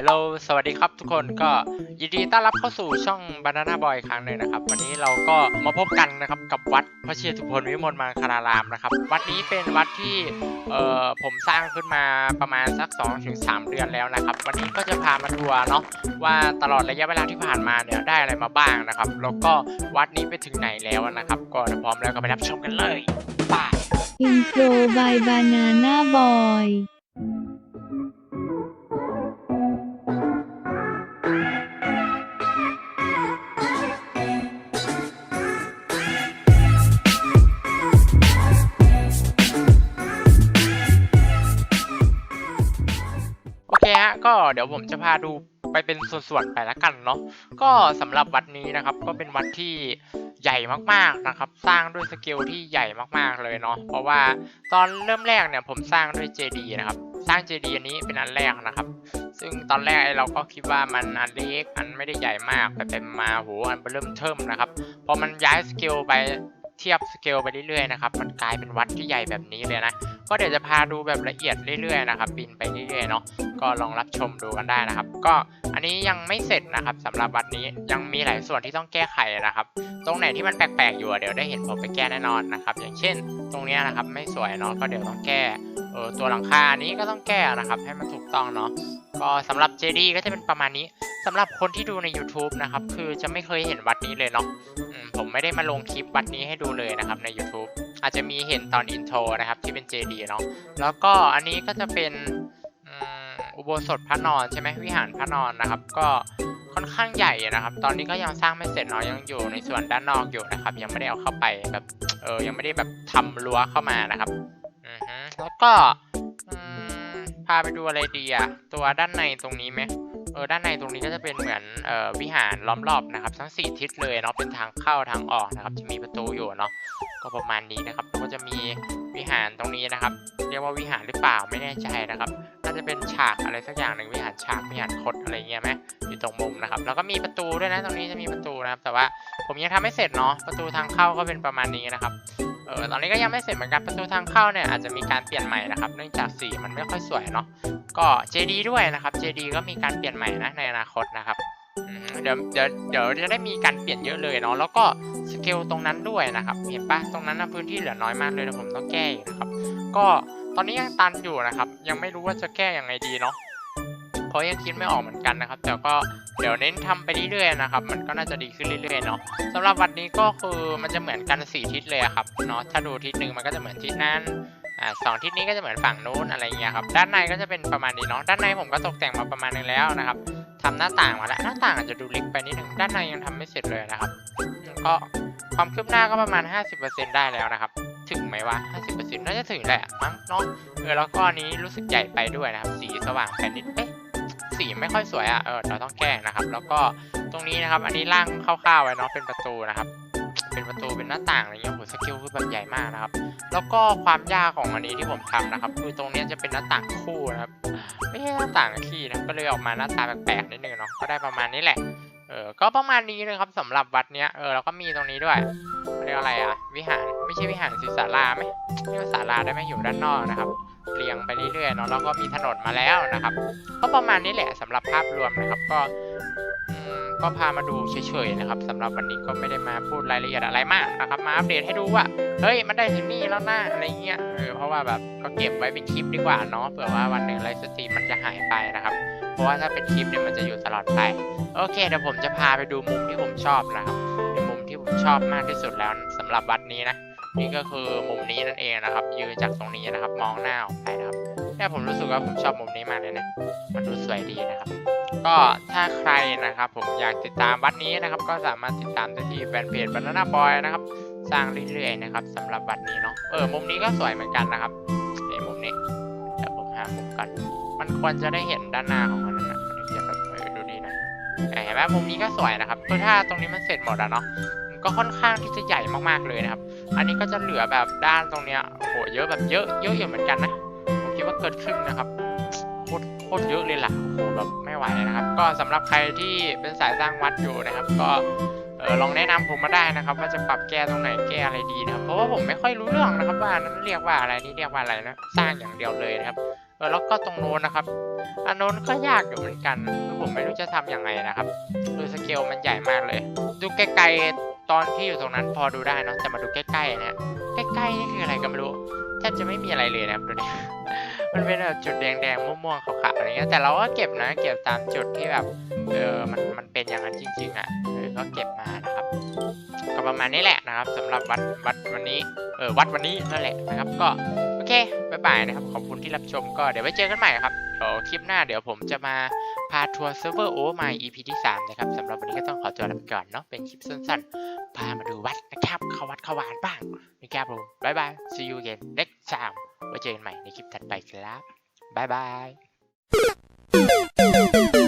ฮัลโหล สวัสดีครับทุกคนก็ยินดีต้อนรับเข้าสู่ช่อง Banana Boy อีกครั้งหนึ่งนะครับ วันนี้เราก็มาพบกันนะครับกับวัดพระเชตุพนวิมลมังคลารามนะครับ วัดนี้เป็นวัดที่เอ่อผมสร้างขึ้นมาประมาณสัก 2-3 เดือนแล้วนะครับ วันนี้ก็จะพามาทัวร์เนาะว่าตลอดระยะเวลาที่ผ่านมาเนี่ยได้อะไรมาบ้างนะครับ แล้วก็วัดนี้ไปถึงไหนแล้วนะครับ ก็พร้อมแล้วก็ไปรับชมกันเลยไปอินโทรบายบานาน่าบอย ฮะก็เดี๋ยวผมจะพาดูไปเป็นส่วนๆไปละกันเนาะก็สำหรับวัดนี้นะครับ ก็เป็นวัดที่ใหญ่มากๆนะครับ สร้างด้วยสเกลที่ใหญ่มากๆเลยเนาะเพราะว่าตอนเริ่มแรกเนี่ยผมสร้างด้วยเจดีนะครับ สร้างเจดีอันนี้เป็นอันแรกนะครับ ซึ่งตอนแรกไอ้เราก็คิดว่ามันอันเล็กอันไม่ได้ใหญ่มากแต่เป็นมาโหอันเริ่มเทิมนะครับพอมันย้ายสเกลไปเทียบสเกลไปเรื่อยๆนะครับ มันกลายเป็นวัดที่ใหญ่แบบนี้เลยนะ ก็เดี๋ยวจะพาดูแบบละเอียดเรื่อยๆนะครับบินไปเรื่อยๆเนาะก็ลองรับชมดูกันได้นะครับ ก็อันนี้ยังไม่เสร็จนะครับสำหรับวัดนี้ยังมีหลายส่วนที่ต้องแก้ไขนะครับ ตรงไหนที่มันแปลกๆอยู่เดี๋ยวได้เห็นผมไปแก้แน่นอนนะครับ อย่างเช่น ตรงนี้นะครับไม่สวยเนาะก็เดี๋ยวต้องแก้เออตัวหลังคาอันนี้ก็ต้องแก้นะครับ ให้มันถูกต้องเนาะก็สำหรับ JD ก็จะเป็นประมาณนี้สำหรับคนที่ดูใน YouTube นะครับ คือจะไม่เคยเห็นวัดนี้เลยเนาะผมไม่ได้มาลงคลิปวัดนี้ให้ดูเลยนะครับใน YouTube อาจจะมีเห็นตอนอินโทรนะครับที่เป็น JD เนาะแล้วก็อันนี้ก็จะเป็นอุโบสถพระนอนใช่ไหมวิหารพระนอนนะครับ ก็ค่อนข้างใหญ่นะครับ ตอนนี้ก็ยังสร้างไม่เสร็จเนาะยังอยู่ในส่วนด้านนอกอยู่นะครับ ยังไม่ได้เอาเข้าไปแบบเออยังไม่ได้แบบทำรั้วเข้ามานะครับอือฮึแล้วก็พาไปดูอะไรดีอะตัวด้านในตรงนี้ไหม เออด้านในตรงนี้ก็จะเป็นเหมือนเอ่อวิหารล้อมรอบนะครับ ทั้งสี่ทิศเลยเนาะเป็นทางเข้าทางออกนะครับจะมีประตูอยู่เนาะก็ประมาณนี้นะครับแล้วก็จะมีวิหารตรงนี้นะครับ เรียกว่าวิหารหรือเปล่าไม่แน่ใจนะครับน่าจะเป็นฉากอะไรสักอย่างหนึ่งวิหารฉากวิหารคดอะไรเงี้ยไหมอยู่ตรงมุมนะครับแล้วก็มีประตูด้วยนะตรงนี้จะมีประตูนะครับ แต่ว่าผมยังทำไม่เสร็จเนาะประตูทางเข้าก็เป็นประมาณนี้นะครับ เออตอนนี้ก็ยังไม่เสร็จเหมือนกันประตูทางเข้าเนี่ยอาจจะมีการเปลี่ยนใหม่นะครับ เนื่องจากสีมันไม่ค่อยสวยเนาะก็ JD ด้วยนะครับ JD ก็มีการเปลี่ยนใหม่นะในอนาคตนะครับเดี๋ยวเดี๋ยวเดี๋ยวจะได้มีการเปลี่ยนเยอะเลยเนาะแล้วก็สเกลตรงนั้นด้วยนะครับ เห็นปะตรงนั้นนะพื้นที่เหลือน้อยมากเลยเดี๋ยวผมต้องแก้นะครับ ก็ตอนนี้ยังตันอยู่นะครับ ยังไม่รู้ว่าจะแก้ยังไงดีเนาะ เพรายังคิดไม่ออกเหมือนกันนะครับ แต่ก็เดี๋ยวเน้นทำไปเรื่อยๆนะครับ มันก็น่าจะดีขึ้นเรื่อยๆเนาะสำหรับวันนี้ก็คือมันจะเหมือนกันสี่ทิศเลยครับเนาะถ้าดูทิศหนึ่งมันก็จะเหมือนทิศนั้นอ่าสองทิศนี้ก็จะเหมือนฝั่งนู้นอะไรเงี้ยครับด้านในก็จะเป็นประมาณนี้เนาะด้านในผมก็ตกแต่งมาประมาณนึงแล้วนะครับทำหน้าต่างมาแล้วหน้าต่างอาจจะดูเล็กไปนิดนึงด้านในยังทำไม่เสร็จเลยนะครับก็ความคืบหน้าก็ประมาณ 50%ได้แล้วนะครับ ถึงไหมวะ 50%น่าจะถึงแหละมั้งเนาะเออแล้วก็อันนี้รู้สึกใหญ่ไปด้วยนะครับ สีสว่างไปนิดเอ๊ะ สีไม่ค่อยสวยอะ่ะเออเราต้องแก้นะครับ แล้วก็ตรงนี้นะครับ อันนี้ร่างคร่าวๆไว้เนาะเป็นประตูนะครับ เป็นประตูเป็นหน้าต่างอะไรเงี้ยโหสกิลคือแบบใหญ่มากนะครับ แล้วก็ความยากของอันนี้ที่ผมทำนะครับ คือตรงนี้จะเป็นหน้าต่างคู่นะครับไม่ใช่หน้าต่างขี้นะก็เลยออกมาหน้าตาแปลกๆนิดนึงเนาะก็ได้ประมาณนี้แหละเออ ก็ประมาณนี้นะครับสำหรับวัดเนี้ย เออแล้วก็มีตรงนี้ด้วยเรียกอะไรอะ วิหาร ไม่ใช่วิหารศิศาลาไหมเรียกว่าศาลาได้ไหมอยู่ด้านนอกนะครับ เรียงไปเรื่อยๆเนาะแล้วก็มีถนนมาแล้วนะครับ ก็ประมาณนี้แหละสำหรับภาพรวมนะครับก็อืมก็พามาดูเฉยๆนะครับสำหรับวันนี้ก็ไม่ได้มาพูดรายละเอียดอะไรมากนะครับมาอัปเดตให้ดูว่าเฮ้ยมันได้ถึงนี่แล้วนะอะไรเงี้ยเออเพราะว่าแบบก็เก็บไว้เป็นคลิปดีกว่าเนาะเผื่อว่าวันหนึ่งไลฟ์สตรีมมันจะหายไปนะครับ เพราะว่าถ้าเป็นคลิปเนี่ยมันจะอยู่ตลอดไปโอเคเดี๋ยวผมจะพาไปดูมุมที่ผมชอบนะครับเป็นมุมที่ผมชอบมากที่สุดแล้วสำหรับวัดนี้นะ นี่ก็คือมุมนี้นั่นเองนะครับ ยืนจากตรงนี้นะครับ มองหน้าออกไปนะครับแต่ผมรู้สึกว่าผมชอบมุมนี้มากเลยนะมันดูสวยดีนะครับ ก็ถ้าใครนะครับ ผมอยากติดตามวัดนี้นะครับ ก็สามารถติดตามได้ที่แฟนเพจ Banana Boy นะครับ สร้างเรื่อยๆนะครับสำหรับวัดนี้เนาะเออมุมนี้ก็สวยเหมือนกันนะครับนี่มุมนี้เดี๋ยวผมหามุมกันมันควรจะได้เห็นด้านหน้าของมันนะมันจะแบบเออดูดีนะเห็นไหมมุมนี้ก็สวยนะครับคือถ้าตรงนี้มันเสร็จหมดอะเนาะก็ค่อนข้างที่จะใหญ่มากๆเลยนะครับ อันนี้ก็จะเหลือแบบด้านตรงเนี้ยโหเยอะแบบเยอะเยอะอยู่เหมือนกันนะผมคิดว่าเกินครึ่งนะครับโคตรโคตรเยอะเลยล่ะโหแบบไม่ไหวนะครับ ก็สำหรับใครที่เป็นสายสร้างวัดอยู่นะครับ ก็เออลองแนะนำผมมาได้นะครับ ว่าจะปรับแก้ตรงไหนแก้อะไรดีนะครับ เพราะว่าผมไม่ค่อยรู้เรื่องนะครับ ว่านั้นเรียกว่าอะไรนี่เรียกว่าอะไรนะสร้างอย่างเดียวเลยนะครับเออแล้วก็ตรงโน้นนะครับอันโน้นก็ยากอยู่เหมือนกันคือผมไม่รู้จะทำยังไงนะครับดูสเกลมันใหญ่มากเลย ดูไกลๆ ตอนที่อยู่ตรงนั้นพอดูได้เนอะแต่มาดูใกล้ๆเนี่ยใกล้ๆนี่คืออะไรก็ไม่รู้แทบจะไม่มีอะไรเลยนะครับดูดิมันเป็นแบบจุดแดงๆม่วงๆขาวๆอะไรเงี้ยแต่เราก็เก็บนะ เก็บตามจุดที่แบบเออมันมันเป็นอย่างนั้นจริง ๆ อะเออก็เก็บมานะครับ ก็ประมาณนี้แหละนะครับสำหรับวัดวัดวันนี้เออวัดวันนี้นั่นแหละนะครับ ก็โอเคบ๊ายบายนะครับ ขอบคุณที่รับชมก็เดี๋ยวไว้เจอกันใหม่ครับ เดี๋ยวคลิปหน้าเดี๋ยวผมจะมาพาทัวร์เซิร์ฟเวอร์โอมา EP ที่ 3 นะครับสำหรับวันนี้ก็ต้องขอตัวลาไปก่อนเนาะเป็นคลิปสั้นๆ พามาดูวัดนะครับเข้าวัดเข้าวานบ้างนะครับผมบ๊ายบาย see you again next time ไว้เจอกันใหม่ในคลิปถัดไปครับบ๊ายบาย